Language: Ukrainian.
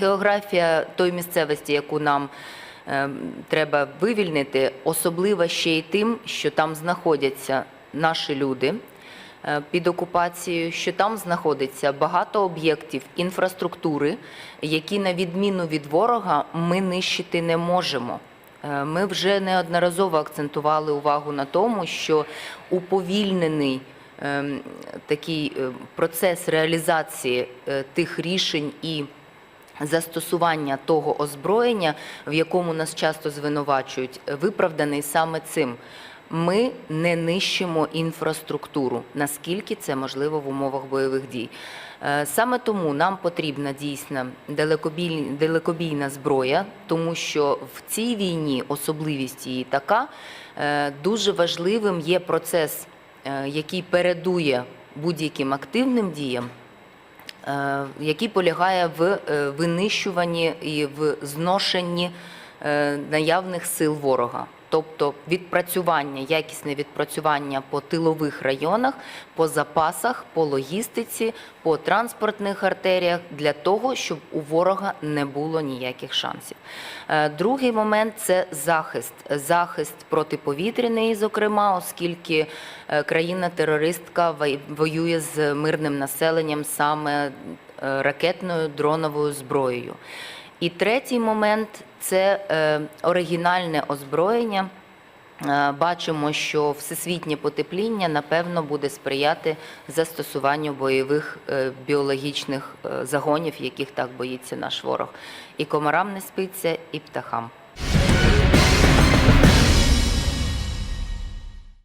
Географія тої місцевості, яку нам е, треба вивільнити, особлива ще й тим, що там знаходяться наші люди е, під окупацією, що там знаходиться багато об'єктів інфраструктури, які, на відміну від ворога, ми нищити не можемо. Е, Ми вже неодноразово акцентували увагу на тому, що уповільнений ем, такий е, процес реалізації е, тих рішень і застосування того озброєння, в якому нас часто звинувачують, виправданий саме цим. Ми не нищимо інфраструктуру, наскільки це можливо в умовах бойових дій. Е, Саме тому нам потрібна дійсно далекобійна зброя, тому що в цій війні особливість її така, е, дуже важливим є процес, е, який передує будь-яким активним діям, який полягає в е, винищуванні і в зношенні е, наявних сил ворога. Тобто відпрацювання, якісне відпрацювання по тилових районах, по запасах, по логістиці, по транспортних артеріях для того, щоб у ворога не було ніяких шансів. Е, Другий момент це захист, захист протиповітряний, зокрема, оскільки е, країна-терористка воює з мирним населенням саме е, ракетною дроновою зброєю. І третій момент це оригінальне озброєння. Е, Бачимо, що всесвітнє потепління напевно буде сприяти застосуванню бойових е, біологічних е, загонів, яких так боїться наш ворог. І комарам не спиться, і птахам.